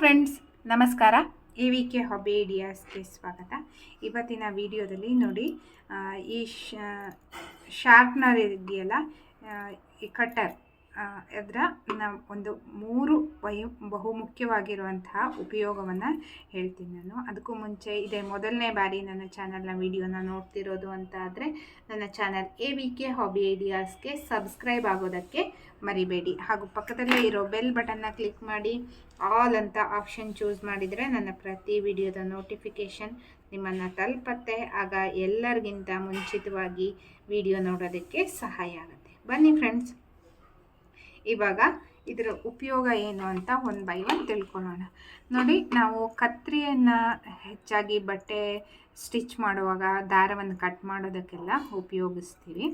Friends ನಮಸ್ಕಾರ. A V K hobby ಐಡಿಯಾಸ್ಗೆ ಸ್ವಾಗತ. ಇವತ್ತಿನ ವಿಡಿಯೋದಲ್ಲಿ ನೋಡಿ ಈ ಶಾರ್ಪ್ನರ್ ಇದೆಯಲ್ಲ ಈ ಕಟ್ಟರ್ ಅದರ ಒಂದು ಮೂರು ಬಹು ಬಹುಮುಖ್ಯವಾಗಿರುವಂತಹ ಉಪಯೋಗವನ್ನು ಹೇಳ್ತೀನಿ ನಾನು. ಅದಕ್ಕೂ ಮುಂಚೆ ಇದೇ ಮೊದಲನೇ ಬಾರಿ ನನ್ನ ಚಾನಲ್ನ ವಿಡಿಯೋನ ನೋಡ್ತಿರೋದು ಅಂತ ಆದರೆ ನನ್ನ channel A V K hobby ಐಡಿಯಾಸ್ಗೆ subscribe ಆಗೋದಕ್ಕೆ ಮರಿಬೇಡಿ. ಹಾಗೂ ಪಕ್ಕದಲ್ಲೇ ಇರೋ ಬೆಲ್ ಬಟನ್ನ ಕ್ಲಿಕ್ ಮಾಡಿ, ಆಲ್ ಅಂತ ಆಪ್ಷನ್ ಚೂಸ್ ಮಾಡಿದರೆ ನನ್ನ ಪ್ರತಿ ವಿಡಿಯೋದ ನೋಟಿಫಿಕೇಷನ್ ನಿಮ್ಮನ್ನು ತಲುಪತ್ತೆ. ಆಗ ಎಲ್ಲರಿಗಿಂತ ಮುಂಚಿತವಾಗಿ ವಿಡಿಯೋ ನೋಡೋದಕ್ಕೆ ಸಹಾಯ ಆಗುತ್ತೆ. ಬನ್ನಿ ಫ್ರೆಂಡ್ಸ್. ಇವಾಗ ಇದರ ಉಪಯೋಗ ಏನು ಅಂತ ಒನ್ ಬೈ ಒನ್ ತಿಳ್ಕೊಳ್ಳೋಣ. ನೋಡಿ, ನಾವು ಕತ್ರಿಯನ್ನು ಹೆಚ್ಚಾಗಿ ಬಟ್ಟೆ ಸ್ಟಿಚ್ ಮಾಡುವಾಗ, ದಾರವನ್ನು ಕಟ್ ಮಾಡೋದಕ್ಕೆಲ್ಲ ಉಪಯೋಗಿಸ್ತೀವಿ.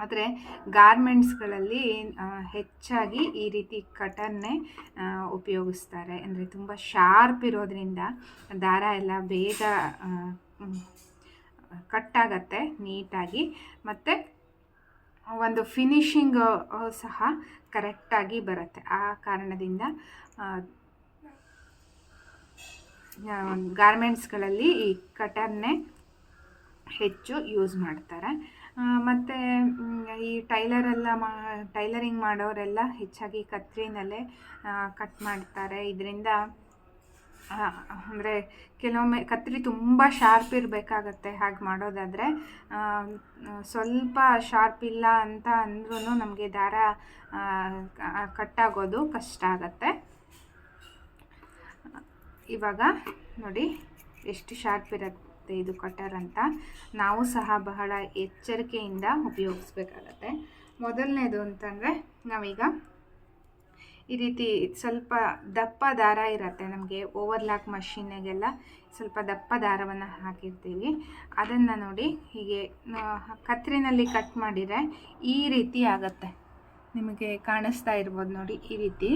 ಆದರೆ ಗಾರ್ಮೆಂಟ್ಸ್ಗಳಲ್ಲಿ ಹೆಚ್ಚಾಗಿ ಈ ರೀತಿ ಕಟನ್ನೇ ಉಪಯೋಗಿಸ್ತಾರೆ. ಅಂದರೆ ತುಂಬ ಶಾರ್ಪ್ ಇರೋದ್ರಿಂದ ದಾರ ಎಲ್ಲ ಬೇಗ ಕಟ್ಟಾಗತ್ತೆ ನೀಟಾಗಿ ಮತ್ತು ಒಂದು ಫಿನಿಶಿಂಗ್ ಸಹ ಕರೆಕ್ಟಾಗಿ ಬರುತ್ತೆ. ಆ ಕಾರಣದಿಂದ ಗಾರ್ಮೆಂಟ್ಸ್ಗಳಲ್ಲಿ ಈ ಕಟನ್ನೇ ಹೆಚ್ಚು ಯೂಸ್ ಮಾಡ್ತಾರೆ. ಮತ್ತು ಈ ಟೈಲರೆಲ್ಲ ಮಾ ಟೈಲರಿಂಗ್ ಮಾಡೋರೆಲ್ಲ ಹೆಚ್ಚಾಗಿ ಕತ್ರಿನಲ್ಲೇ ಕಟ್ ಮಾಡ್ತಾರೆ. ಇದರಿಂದ ಅಂದರೆ ಕೆಲವೊಮ್ಮೆ ಕತ್ತರಿ ತುಂಬ ಶಾರ್ಪ್ ಇರಬೇಕಾಗತ್ತೆ ಹಾಗೆ ಮಾಡೋದಾದರೆ. ಸ್ವಲ್ಪ ಶಾರ್ಪ್ ಇಲ್ಲ ಅಂತ ಅಂದ್ರೂ ನಮಗೆ ದಾರ ಕಟ್ಟಾಗೋದು ಕಷ್ಟ ಆಗತ್ತೆ. ಇವಾಗ ನೋಡಿ ಎಷ್ಟು ಶಾರ್ಪ್ ಇರುತ್ತೆ ಇದು ಕಟರ್ ಅಂತ. ನಾವು ಸಹ ಬಹಳ ಎಚ್ಚರಿಕೆಯಿಂದ ಉಪಯೋಗಿಸ್ಬೇಕಾಗತ್ತೆ. ಮೊದಲನೇದು ಅಂತಂದರೆ ನಾವೀಗ ಈ ರೀತಿ ಸ್ವಲ್ಪ ದಪ್ಪ ದಾರ ಇರುತ್ತೆ ನಮಗೆ ಓವರ್ಲಾಕ್ ಮಷೀನಿಗೆಲ್ಲ ಸ್ವಲ್ಪ ದಪ್ಪ ದಾರವನ್ನು ಹಾಕಿರ್ತೀವಿ. ಅದನ್ನು ನೋಡಿ ಹೀಗೆ ಕತ್ತರಿನಲ್ಲಿ ಕಟ್ ಮಾಡಿದರೆ ಈ ರೀತಿ ಆಗುತ್ತೆ. ನಿಮಗೆ ಕಾಣಿಸ್ತಾ ಇರ್ಬೋದು ನೋಡಿ ಈ ರೀತಿ.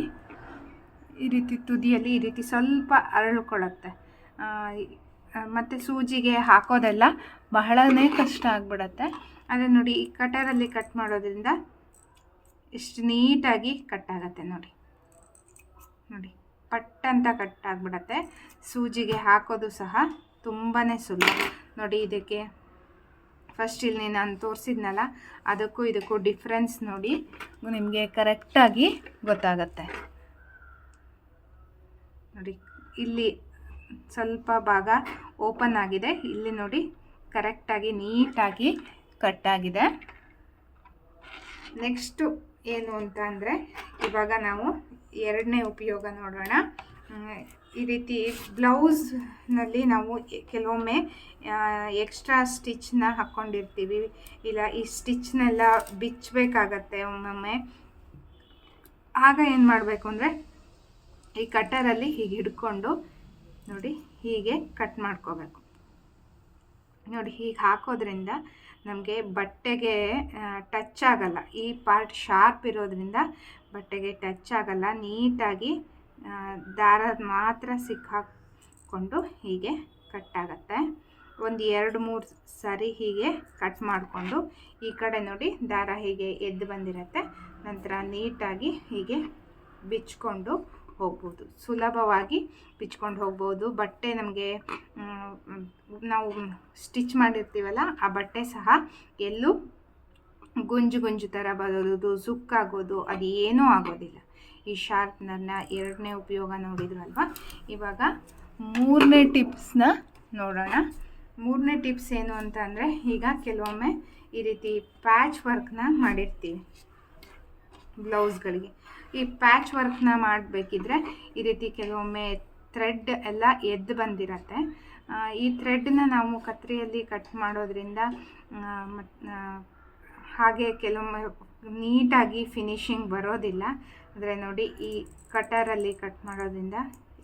ಈ ರೀತಿ ತುದಿಯಲ್ಲಿ ಈ ರೀತಿ ಸ್ವಲ್ಪ ಅರಳುಕೊಳ್ಳುತ್ತೆ ಮತ್ತು ಸೂಜಿಗೆ ಹಾಕೋದೆಲ್ಲ ಬಹಳನೇ ಕಷ್ಟ ಆಗಿಬಿಡತ್ತೆ. ಆದರೆ ನೋಡಿ ಈ ಕಟರಲ್ಲಿ ಕಟ್ ಮಾಡೋದ್ರಿಂದ ಇಷ್ಟು ನೀಟಾಗಿ ಕಟ್ ಆಗತ್ತೆ ನೋಡಿ. ನೋಡಿ ಪಟ್ ಅಂತ ಕಟ್ ಆಗಿಬಿಡತ್ತೆ ಸೂಜಿಗೆ ಹಾಕೋದು ಸಹ ತುಂಬಾ ಸುಲಭ. ನೋಡಿ ಇದಕ್ಕೆ ಫಸ್ಟ್ ಇಲ್ಲಿ ನಾನು ತೋರಿಸಿದ್ನಲ್ಲ, ಅದಕ್ಕೂ ಇದಕ್ಕೂ ಡಿಫ್ರೆನ್ಸ್ ನೋಡಿ ನಿಮಗೆ ಕರೆಕ್ಟಾಗಿ ಗೊತ್ತಾಗತ್ತೆ. ನೋಡಿ, ಇಲ್ಲಿ ಸ್ವಲ್ಪ ಭಾಗ ಓಪನ್ ಆಗಿದೆ. ಇಲ್ಲಿ ನೋಡಿ ಕರೆಕ್ಟಾಗಿ ನೀಟಾಗಿ ಕಟ್ಟಾಗಿದೆ ನೆಕ್ಸ್ಟು ಏನು ಅಂತ ಅಂದರೆ ಇವಾಗ ನಾವು ಎರಡನೇ ಉಪಯೋಗ ನೋಡೋಣ. ಈ ರೀತಿ ಬ್ಲೌಸ್ನಲ್ಲಿ ನಾವು ಕೆಲವೊಮ್ಮೆ ಎಕ್ಸ್ಟ್ರಾ ಸ್ಟಿಚ್ನ ಹಾಕ್ಕೊಂಡಿರ್ತೀವಿ ಇಲ್ಲ, ಈ ಸ್ಟಿಚ್ನೆಲ್ಲ ಬಿಚ್ಚಬೇಕಾಗತ್ತೆ ಒಮ್ಮೊಮ್ಮೆ. ಆಗ ಏನು ಮಾಡಬೇಕು ಅಂದರೆ, ಈ ಕಟ್ಟರಲ್ಲಿ ಹೀಗೆ ಹಿಡ್ಕೊಂಡು ನೋಡಿ ಹೀಗೆ ಕಟ್ ಮಾಡ್ಕೋಬೇಕು. ನೋಡಿ ಹೀಗೆ ಹಾಕೋದ್ರಿಂದ ನಮಗೆ ಬಟ್ಟೆಗೆ ಟಚ್ ಆಗಲ್ಲ. ಈ ಪಾರ್ಟ್ ಶಾರ್ಪ್ ಇರೋದ್ರಿಂದ ಬಟ್ಟೆಗೆ ಟಚ್ ಆಗಲ್ಲ. ನೀಟಾಗಿ ದಾರ ಮಾತ್ರ ಸಿಕ್ಕಾಕೊಂಡು ಹೀಗೆ ಕಟ್ ಆಗತ್ತೆ. ಒಂದು ಎರಡು ಮೂರು ಸರಿ ಹೀಗೆ ಕಟ್ ಮಾಡಿಕೊಂಡು ಈ ಕಡೆ ನೋಡಿ ದಾರ ಹೀಗೆ ಎದ್ದು ಬಂದಿರತ್ತೆ. ನಂತರ ನೀಟಾಗಿ ಹೀಗೆ ಬಿಚ್ಕೊಂಡು ಹೋಗ್ಬೋದು. ಸುಲಭವಾಗಿ ಬಿಚ್ಕೊಂಡು ಹೋಗ್ಬೋದು. ಬಟ್ಟೆ ನಮಗೆ ನಾವು ಸ್ಟಿಚ್ ಮಾಡಿರ್ತೀವಲ್ಲ, ಆ ಬಟ್ಟೆ ಸಹ ಎಲ್ಲೂ ಗುಂಜು ಗುಂಜು ಥರ ಬರೋದು ಸುಕ್ಕಾಗೋದು ಅದು ಏನೂ ಆಗೋದಿಲ್ಲ. ಈ ಶಾರ್ಪ್ನರ್ನ ಎರಡನೇ ಉಪಯೋಗ ನೋಡಿದ್ರಲ್ವ? ಇವಾಗ ಮೂರನೇ ಟಿಪ್ಸ್ನ ನೋಡೋಣ. ಮೂರನೇ ಟಿಪ್ಸ್ ಏನು ಅಂತ ಅಂದರೆ, ಈಗ ಕೆಲವೊಮ್ಮೆ ಈ ರೀತಿ ಪ್ಯಾಚ್ ವರ್ಕ್ನ ಮಾಡಿರ್ತೀವಿ, ಬ್ಲೌಸ್ಗಳಿಗೆ. ಈ ಪ್ಯಾಚ್ ವರ್ಕ್ನ ಮಾಡಬೇಕಿದ್ರೆ ಈ ರೀತಿ ಕೆಲವೊಮ್ಮೆ ಥ್ರೆಡ್ ಎಲ್ಲ ಎದ್ದು ಬಂದಿರತ್ತೆ. ಈ ಥ್ರೆಡ್ನ ನಾವು ಕತ್ರಿಯಲ್ಲಿ ಕಟ್ ಮಾಡೋದ್ರಿಂದ ಹಾಗೆ ಕೆಲವೊಮ್ಮೆ ನೀಟಾಗಿ ಫಿನಿಶಿಂಗ್ ಬರೋದಿಲ್ಲ. ಅಂದರೆ ನೋಡಿ ಈ ಕಟರಲ್ಲಿ ಕಟ್ ಮಾಡೋದ್ರಿಂದ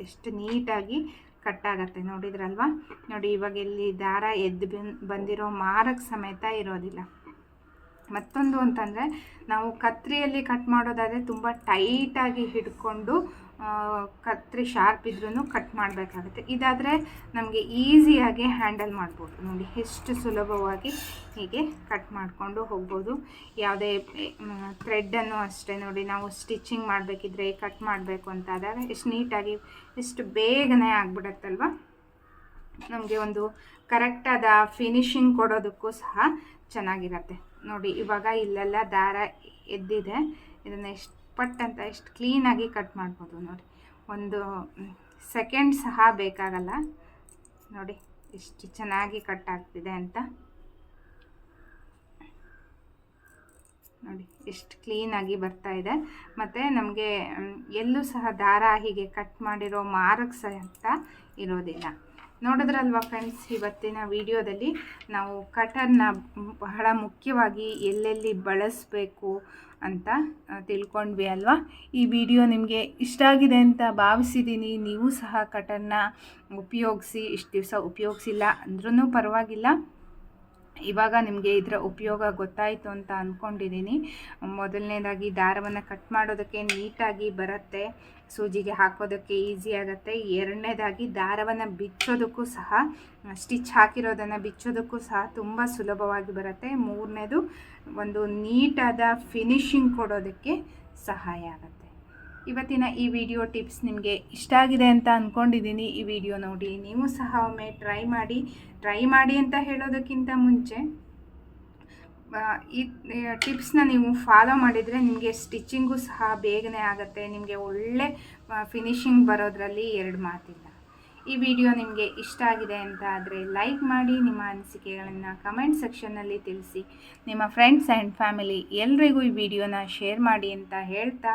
ಎಷ್ಟು ನೀಟಾಗಿ ಕಟ್ ಆಗತ್ತೆ ನೋಡಿದ್ರಲ್ವಾ? ನೋಡಿ ಇವಾಗ ಇಲ್ಲಿ ದಾರ ಎದ್ದು ಬಂದಿರೋ ಮಾರಕ್ಕೆ ಸಮೇತ ಇರೋದಿಲ್ಲ. ಮತ್ತೊಂದು ಅಂತಂದರೆ, ನಾವು ಕತ್ರಿಯಲ್ಲಿ ಕಟ್ ಮಾಡೋದಾದರೆ ತುಂಬ ಟೈಟಾಗಿ ಹಿಡ್ಕೊಂಡು ಕತ್ರಿ ಶಾರ್ಪ್ ಇದ್ರೂ ಕಟ್ ಮಾಡಬೇಕಾಗುತ್ತೆ. ಇದಾದರೆ ನಮಗೆ ಈಸಿಯಾಗಿ ಹ್ಯಾಂಡಲ್ ಮಾಡ್ಬೋದು. ನೋಡಿ, ಎಷ್ಟು ಸುಲಭವಾಗಿ ಹೀಗೆ ಕಟ್ ಮಾಡಿಕೊಂಡು ಹೋಗ್ಬೋದು. ಯಾವುದೇ ಥ್ರೆಡ್ಡನ್ನು ಅಷ್ಟೇ ನೋಡಿ, ನಾವು ಸ್ಟಿಚಿಂಗ್ ಮಾಡಬೇಕಿದ್ರೆ ಕಟ್ ಮಾಡಬೇಕು ಅಂತ ಆದಾಗ ಎಷ್ಟು ನೀಟಾಗಿ ಎಷ್ಟು ಬೇಗನೆ ಆಗ್ಬಿಡತ್ತಲ್ವ? ನಮಗೆ ಒಂದು ಕರೆಕ್ಟಾದ ಫಿನಿಶಿಂಗ್ ಕೊಡೋದಕ್ಕೂ ಸಹ ಚೆನ್ನಾಗಿರತ್ತೆ. ನೋಡಿ, ಇವಾಗ ಇಲ್ಲೆಲ್ಲ ದಾರ ಎದ್ದಿದೆ. ಇದನ್ನು ಎಷ್ಟು ಪಟ್ ಅಂತ ಎಷ್ಟು ಕ್ಲೀನಾಗಿ ಕಟ್ ಮಾಡ್ಬೋದು ನೋಡಿ. ಒಂದು ಸೆಕೆಂಡ್ ಸಹ ಬೇಕಾಗಲ್ಲ. ನೋಡಿ, ಎಷ್ಟು ಚೆನ್ನಾಗಿ ಕಟ್ ಆಗ್ತಿದೆ ಅಂತ. ನೋಡಿ, ಎಷ್ಟು ಕ್ಲೀನಾಗಿ ಬರ್ತಾ ಇದೆ. ಮತ್ತು ನಮಗೆ ಎಲ್ಲೂ ಸಹ ದಾರ ಹೀಗೆ ಕಟ್ ಮಾಡಿರೋ ಮಾರ್ಕ್ಸ್ ಅಂತ ಇರೋದಿಲ್ಲ. ನೋಡಿದ್ರಲ್ವ ಫ್ರೆಂಡ್ಸ್ ಇವತ್ತಿನ ವಿಡಿಯೋದಲ್ಲಿ ನಾವು ಕಟರ್ನ ಬಹಳ ಮುಖ್ಯವಾಗಿ ಎಲ್ಲೆಲ್ಲಿ ಬಳಸಬೇಕು ಅಂತ ತಿಳ್ಕೊಂಡ್ವಿ ಅಲ್ವಾ? ಈ ವಿಡಿಯೋ ನಿಮಗೆ ಇಷ್ಟ ಆಗಿದೆ ಅಂತ ಭಾವಿಸಿದ್ದೀನಿ ನೀವು ಸಹ ಕಟನ್ನ ಉಪಯೋಗಿಸಿ, ಇಷ್ಟು ದಿವಸ ಉಪಯೋಗಿಸಿಲ್ಲ ಅಂದ್ರೂ ಪರವಾಗಿಲ್ಲ. ಇವಾಗ ನಿಮಗೆ ಇದರ ಉಪಯೋಗ ಗೊತ್ತಾಯಿತು ಅಂತ ಅಂದ್ಕೊಂಡಿದ್ದೀನಿ ಮೊದಲನೇದಾಗಿ ದಾರವನ್ನು ಕಟ್ ಮಾಡೋದಕ್ಕೆ ನೀಟಾಗಿ ಬರುತ್ತೆ. ಸೂಜಿಗೆ ಹಾಕೋದಕ್ಕೆ ಈಸಿ ಆಗುತ್ತೆ. ಎರಡನೇದಾಗಿ ದಾರವನ್ನು ಬಿಚ್ಚೋದಕ್ಕೂ ಸಹ, ಸ್ಟಿಚ್ ಹಾಕಿರೋದನ್ನು ಬಿಚ್ಚೋದಕ್ಕೂ ಸಹ ತುಂಬ ಸುಲಭವಾಗಿ ಬರುತ್ತೆ. ಮೂರನೇದು ಒಂದು ನೀಟಾದ ಫಿನಿಶಿಂಗ್ ಕೊಡೋದಕ್ಕೆ ಸಹಾಯ ಆಗುತ್ತೆ. ಇವತ್ತಿನ ಈ ವಿಡಿಯೋ ಟಿಪ್ಸ್ ನಿಮಗೆ ಇಷ್ಟ ಆಗಿದೆ ಅಂತ ಅಂದ್ಕೊಂಡಿದ್ದೀನಿ ಈ ವಿಡಿಯೋ ನೋಡಿ, ನೀವು ಸಹ ಒಮ್ಮೆ ಟ್ರೈ ಮಾಡಿ ಟ್ರೈ ಮಾಡಿ ಅಂತ ಹೇಳೋದಕ್ಕಿಂತ ಮುಂಚೆ ಈ ಟಿಪ್ಸ್ನ ನೀವು ಫಾಲೋ ಮಾಡಿದರೆ ನಿಮಗೆ ಸ್ಟಿಚ್ಚಿಂಗು ಸಹ ಬೇಗನೆ ಆಗುತ್ತೆ. ನಿಮಗೆ ಒಳ್ಳೆ ಫಿನಿಶಿಂಗ್ ಬರೋದರಲ್ಲಿ ಎರಡು ಮಾತಿಲ್ಲ. ಈ ವಿಡಿಯೋ ನಿಮಗೆ ಇಷ್ಟ ಆಗಿದೆ ಅಂತ ಆದರೆ ಲೈಕ್ ಮಾಡಿ, ನಿಮ್ಮ ಅನಿಸಿಕೆಗಳನ್ನು ಕಮೆಂಟ್ ಸೆಕ್ಷನ್ನಲ್ಲಿ ತಿಳಿಸಿ. ನಿಮ್ಮ ಫ್ರೆಂಡ್ಸ್ ಆ್ಯಂಡ್ ಫ್ಯಾಮಿಲಿ ಎಲ್ರಿಗೂ ಈ ವಿಡಿಯೋನ ಶೇರ್ ಮಾಡಿ ಅಂತ ಹೇಳ್ತಾ